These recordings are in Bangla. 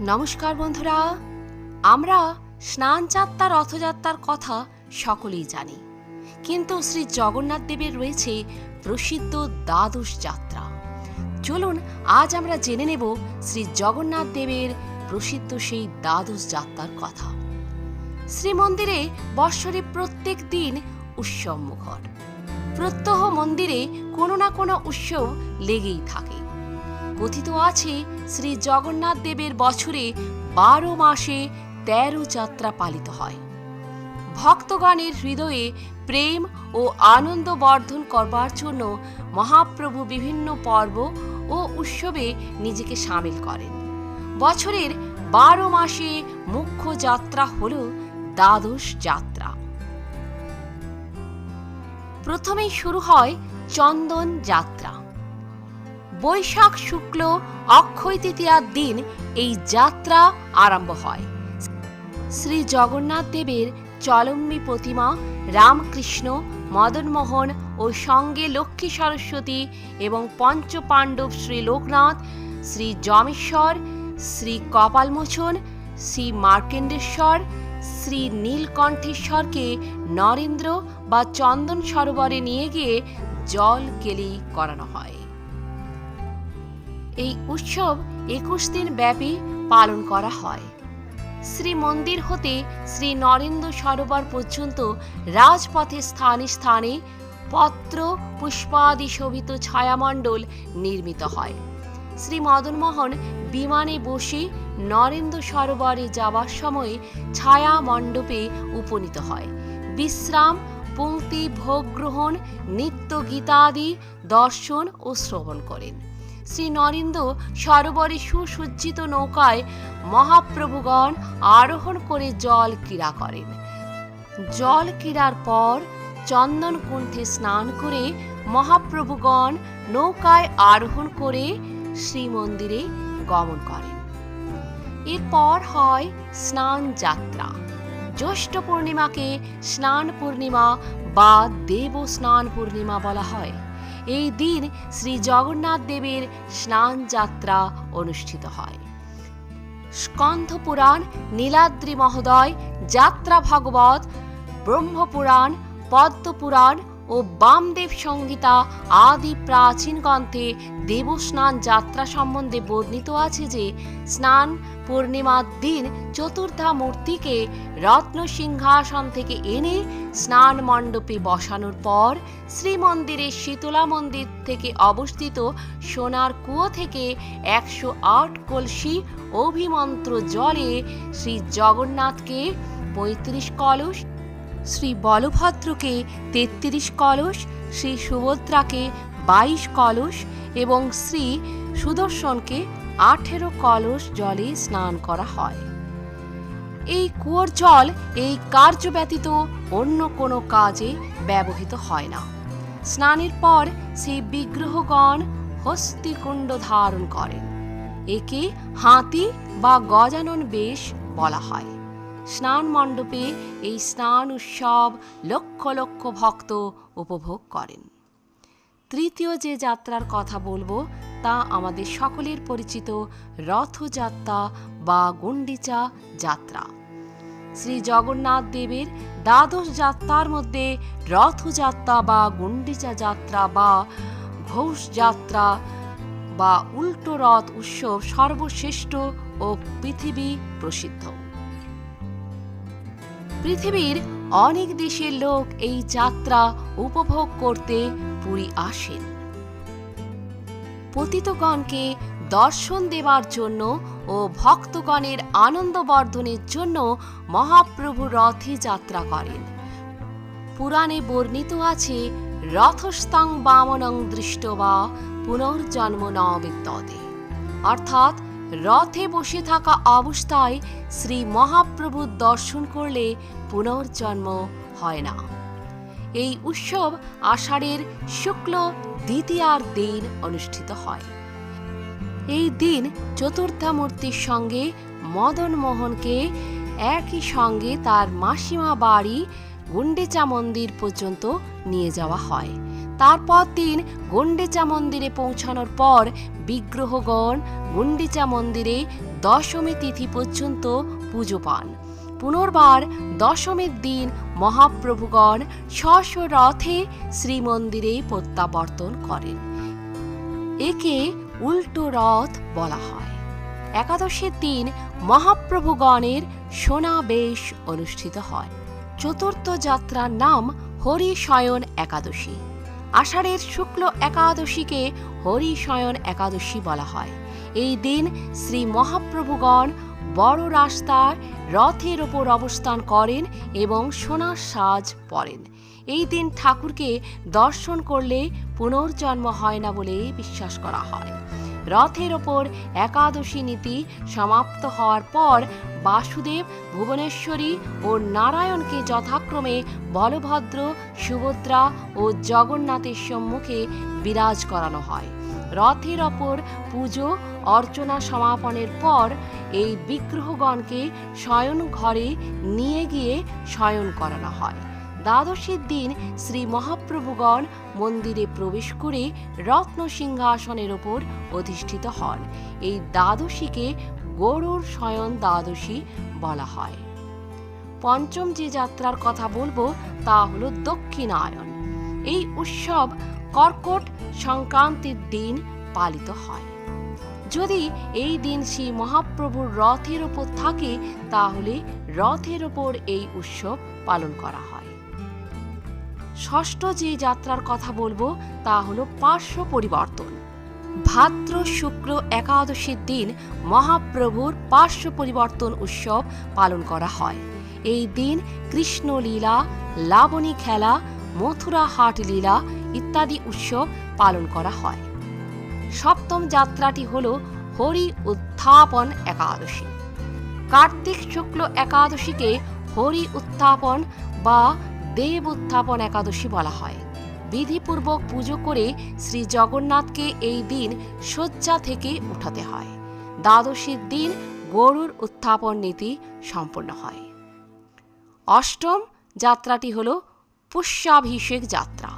নমস্কার বন্ধুরা, আমরা স্নান যাত্রা রথযাত্রার কথা সকলেই জানি। কিন্তু শ্রী জগন্নাথ দেবের রয়েছে প্রসিদ্ধ দ্বাদশ যাত্রা। চলুন আজ আমরা জেনে নেব শ্রী জগন্নাথ দেবের প্রসিদ্ধ সেই দ্বাদশ যাত্রার কথা। শ্রীমন্দিরে বৎসরে প্রত্যেক দিন উৎসব মুখর। প্রত্যহ মন্দিরে কোনো না কোনো উৎসব লেগেই থাকে। কথিত আছে, শ্রী জগন্নাথ দেবের বছরে বারো মাসে তেরো যাত্রা পালিত হয়। ভক্তগণের হৃদয়ে প্রেম ও আনন্দ বর্ধন করবার জন্য মহাপ্রভু বিভিন্ন পর্ব ও উৎসবে নিজেকে সামিল করেন। বছরের বারো মাসে মুখ্য যাত্রা হল দ্বাদশ যাত্রা। প্রথমেই শুরু হয় চন্দন যাত্রা। বৈশাখ শুক্ল অক্ষয় তৃতীয়ার দিন এই যাত্রা আরম্ভ হয়। শ্রী জগন্নাথ দেবের চলম্বী প্রতিমা রামকৃষ্ণ মদনমোহন ও সঙ্গে লক্ষ্মী সরস্বতী এবং পঞ্চপাণ্ডব শ্রী লোকনাথ, শ্রী যমেশ্বর, শ্রী কপালমোচন, শ্রী মার্কেন্ডেশ্বর, শ্রী নীলকণ্ঠেশ্বরকে নরেন্দ্র বা চন্দন সরোবরে নিয়ে গিয়ে জল কেলি করানো হয়। এই উৎসব একুশ দিন ব্যাপী পালন করা হয়। শ্রী মন্দির হতে শ্রী নরেন্দ্র সরোবর পর্যন্ত রাজপথে স্থানে স্থানে পত্র, পুষ্পাদি শোভিত ছায়ামণ্ডল নির্মিত হয়। শ্রী মদনমোহন বিমানে বসে নরেন্দ্র সরোবরে যাওয়ার সময় ছায়া মণ্ডপে উপনীত হয়। বিশ্রাম, পঙ্ক্তি, ভোগ গ্রহণ, নিত্য গীতাদি, দর্শন ও শ্রবণ করেন। শ্রী নরেন্দ্র সরোবরে সুসজ্জিত নৌকায় মহাপ্রভুগণ আরোহণ করে জল ক্রীড়া করেন। জল ক্রীড়ার পর চন্দন কুণ্ঠে স্নান করে মহাপ্রভুগণ নৌকায় আরোহণ করে শ্রীমন্দিরে গমন করেন। এরপর হয় স্নান যাত্রা। জ্যৈষ্ঠ পূর্ণিমাকে স্নান পূর্ণিমা বা দেব স্নান পূর্ণিমা বলা হয়। এই দিন শ্রী জগন্নাথ দেবের স্নান যাত্রা অনুষ্ঠিত হয়। স্কন্ধ পুরাণ, নীলাদ্রি মহোদয়, যাত্রা ভাগবত ব্রহ্মপুরাণ পদ্মপুরাণ ও বামদেব সংহিতা আদি প্রাচীন গ্রন্থে দেবস্নান যাত্রা সম্বন্ধে বর্ণিত আছে যে, স্নান পূর্ণিমার দিন চতুর্থা মূর্তিকে রত্ন সিংহাসন থেকে এনে স্নান মণ্ডপে বসানোর পর শ্রীমন্দিরের শীতলা মন্দির থেকে অবস্থিত সোনার কুয়ো থেকে একশো আট কলসি অভিমন্ত্র জলে শ্রী জগন্নাথকে পঁয়ত্রিশ কলস, শ্রী বলভদ্রকে তেত্রিশ কলস, শ্রী সুভদ্রাকে বাইশ কলস এবং শ্রী সুদর্শনকে আঠেরো কলস জলে স্নান করা হয়। এই কুয়োর জল এই কার্য ব্যতীত অন্য কোনো কাজে ব্যবহৃত হয় না। স্নানের পর সেই বিগ্রহগণ হস্তিকুণ্ড ধারণ করেন। একে হাতি বা গজানন বেশ বলা হয়। স্নান মণ্ডপে এই স্নান উৎসব লক্ষ লক্ষ ভক্ত উপভোগ করেন। তৃতীয় যে যাত্রার কথা বলব তা আমাদের সকলের পরিচিত রথযাত্রা বা গুন্ডিচা যাত্রা। শ্রী জগন্নাথ দেবের দ্বাদশ যাত্রার মধ্যে রথযাত্রা বা গুন্ডিচা যাত্রা বা ঘোষ যাত্রা বা উল্টো রথ উৎসব সর্বশ্রেষ্ঠ ও পৃথিবী প্রসিদ্ধ। পৃথিবীর অনেক দেশের লোক এই যাত্রা উপভোগ করতে পুরী আসেন। পতিতগণকে দর্শন দেবার জন্য ও ভক্তগণের আনন্দ বর্ধনের জন্য মহাপ্রভু রথে যাত্রা করেন। পুরাণে বর্ণিত আছে রথস্তং বামনং দৃষ্ট বা পুনর্জন্ম ন বিদ্যতে অর্থাৎ রথে বসে থাকা অবস্থায় শ্রী মহাপ্রভুর দর্শন করলে পুনর্জন্ম হয় না। এই উৎসব আষাঢ়ের শুক্ল দ্বিতীয়ার দিন অনুষ্ঠিত হয়। এই দিন চতুর্থামূর্তির সঙ্গে মদন মোহনকে একই সঙ্গে তার মাসিমা বাড়ি গুন্ডেচা মন্দির পর্যন্ত নিয়ে যাওয়া হয়। তারপর দিন গুন্ডেচা মন্দিরে পৌঁছানোর পর বিগ্রহগণ গুন্ডেচা মন্দিরে দশমী তিথি পর্যন্ত পুজো পান। পুনর্বার দশমীর দিন মহাপ্রভুগণ স্ব রথে শ্রীমন্দিরে প্রত্যাবর্তন করেন। একে উল্টো রথ বলা হয়। একাদশীর দিন মহাপ্রভুগণের সোনাবেশ অনুষ্ঠিত হয়। চতুর্থ যাত্রার নাম হরিশয়ন একাদশী। আষাঢ়ের শুক্ল একাদশীকে হরিশয়ন একাদশী বলা হয়। এই দিন শ্রী মহাপ্রভুগণ বড় রাস্তায় রথের ওপর অবস্থান করেন এবং সোনার সাজ পরেন। এই দিন ঠাকুরকে দর্শন করলে পুনর্জন্ম হয় না বলে বিশ্বাস করা হয়। রথের ওপর একাদশী নীতি সমাপ্ত হওয়ার পর বাসুদেব, ভুবনেশ্বরী ও নারায়ণকে যথাক্রমে বলভদ্র, সুভদ্রা ও জগন্নাথের সম্মুখে বিরাজ করানো হয়। রথের ওপর পুজো, অর্চনা সমাপনের পর এই বিগ্রহগণকে শয়ন ঘরে নিয়ে গিয়ে শয়ন করানো হয়। দ্বাদশীর দিন শ্রী মহাপ্রভুগণ মন্দিরে প্রবেশ করে রত্ন সিংহাসনের ওপর অধিষ্ঠিত হন। এই দ্বাদশীকে গরুর শয়ন দ্বাদশী বলা হয়। পঞ্চম যে যাত্রার কথা বলব তা হলো দক্ষিণায়ন। এই উৎসব কর্কট সংক্রান্তির দিন পালিত হয়। যদি এই দিন শ্রী মহাপ্রভুর রথের ওপর থাকে, তাহলে রথের ওপর এই উৎসব পালন করা হয়। ষষ্ঠ যে যাত্রার কথা বলব, তা হলো পার্শ্ব পরিবর্তন। ভাদ্র শুক্র একাদশীর দিন মহাপ্রভুর পার্শ্ব পরিবর্তন উৎসব পালন করা হয়। এই দিন কৃষ্ণলীলা, লাবণী খেলা মথুরা হাট লীলা ইত্যাদি উৎসব পালন করা হয়। সপ্তম যাত্রাটি হল হরি উত্থাপন একাদশী। কার্তিক শুক্ল একাদশীকে হরি উত্থাপন বা দেব উত্থাপন একাদশী বলা হয়। বিধিপূর্বক পুজো করে শ্রী জগন্নাথকে এই দিন শয্যা থেকে উঠাতে হয়। দ্বাদশীর দিন গরুর উত্থাপন নীতি সম্পন্ন হয়। অষ্টম যাত্রাটি হল পুষ্যাভিষেক যাত্রা।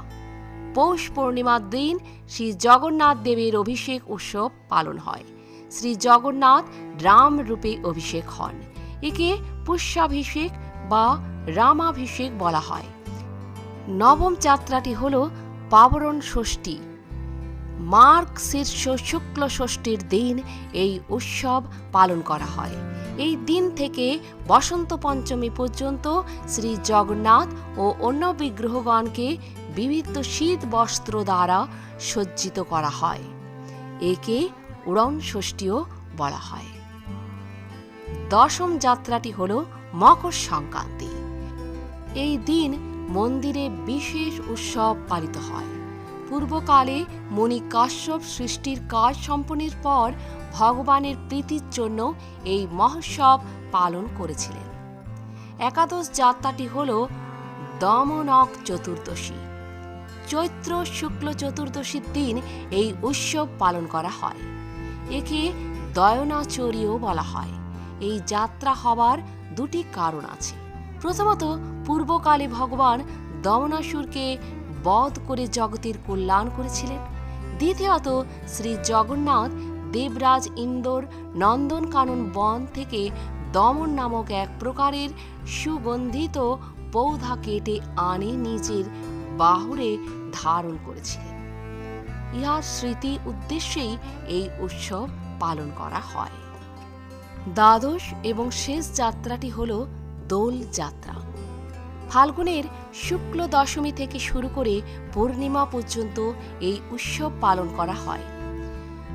পৌষ পূর্ণিমার দিন শ্রী জগন্নাথ দেবের অভিষেক উৎসব পালন হয়। শ্রী জগন্নাথ রাম রূপে অভিষেক হন। একে পুষ্যাভিষেক বা রামাভিষেক বলা হয়। নবম যাত্রাটি হল পাবরণ ষষ্ঠী। মার্ক শীর্ষ শুক্ল ষষ্ঠীর দিন এই উৎসব পালন করা হয়। এই দিন থেকে বসন্ত পঞ্চমী পর্যন্ত শ্রী জগন্নাথ ও অন্য বিগ্রহগণকে বিবিধ শীত বস্ত্র দ্বারা সজ্জিত করা হয়। একে উড়ন ষষ্ঠীও বলা হয়। দশম যাত্রাটি হল মকর সংক্রান্তি। এই দিন মন্দিরে বিশেষ উৎসব পালিত হয়। পূর্বকালে মণি কাশ্যপ সৃষ্টির কাজ সম্পন্নের পর ভগবানের প্রীতির জন্য এই মহোৎসব পালন করেছিলেন। একাদশ যাত্রাটি হল দমনক চতুর্দশী। চৈত্র শুক্ল চতুর্দশীর দিন এই উৎসব পালন করা হয়। একে দয়নাচরীও বলা হয়। এই যাত্রা হবার দুটি কারণ আছে। প্রথমত, পূর্বকালে ভগবান দমনাসুরকে বধ করে জগতের কল্যাণ করেছিলেন। দ্বিতীয়ত, শ্রী জগন্নাথ দেবরাজ ইন্দোর নন্দনকানন বন থেকে দমন নামক এক প্রকারের সুগন্ধিত পৌধা কেটে আনে নিজের বাহুরে ধারণ করেছিলেন। ইহার স্মৃতি উদ্দেশ্যেই এই উৎসব পালন করা হয়। দ্বাদশ এবং শেষ যাত্রাটি হল দোল যাত্রা। ফাল্গুনের শুক্ল দশমী থেকে শুরু করে পূর্ণিমা পর্যন্ত এই উৎসব পালন করা হয়।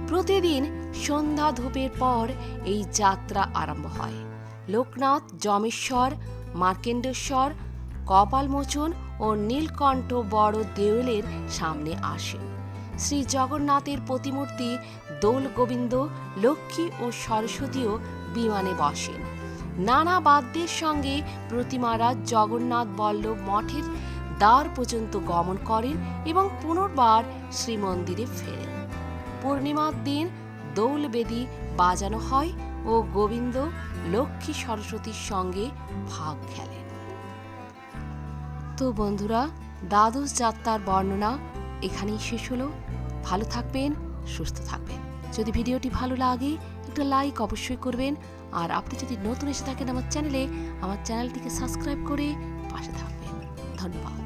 প্রতিদিন সন্ধ্যা ধূপের পর এই যাত্রা আরম্ভ হয়। লোকনাথ, যমেশ্বর, মার্কেন্ডেশ্বর, কপালমোচন ও নীলকণ্ঠ বড় দেউলের সামনে আসেন শ্রী জগন্নাথের প্রতিমূর্তি দোল গোবিন্দ, লক্ষ্মী ও সরস্বতীও বিমানে বসেন নানা বাদ্যের সঙ্গে প্রতিমারা জগন্নাথ বল্লভ মঠের দ্বার পর্যন্ত গমন করেন এবং পুনর্বার শ্রীমন্দিরে ফেরেন। পূর্ণিমার দিন দৌল বেদি বাজানো হয় ও গোবিন্দ, লক্ষ্মী, সরস্বতীর সঙ্গে ভাগ খেলেন। তো বন্ধুরা, দ্বাদশ যাত্রার বর্ণনা এখানেই শেষ হলো। ভালো থাকবেন, সুস্থ থাকবেন। যদি ভিডিওটি ভালো লাগে, একটা লাইক অবশ্যই করবেন। আর আপনি যদি নতুন এসে থাকেন আমার চ্যানেলে, আমার চ্যানেলটিকে সাবস্ক্রাইব করে পাশে থাকবেন। ধন্যবাদ।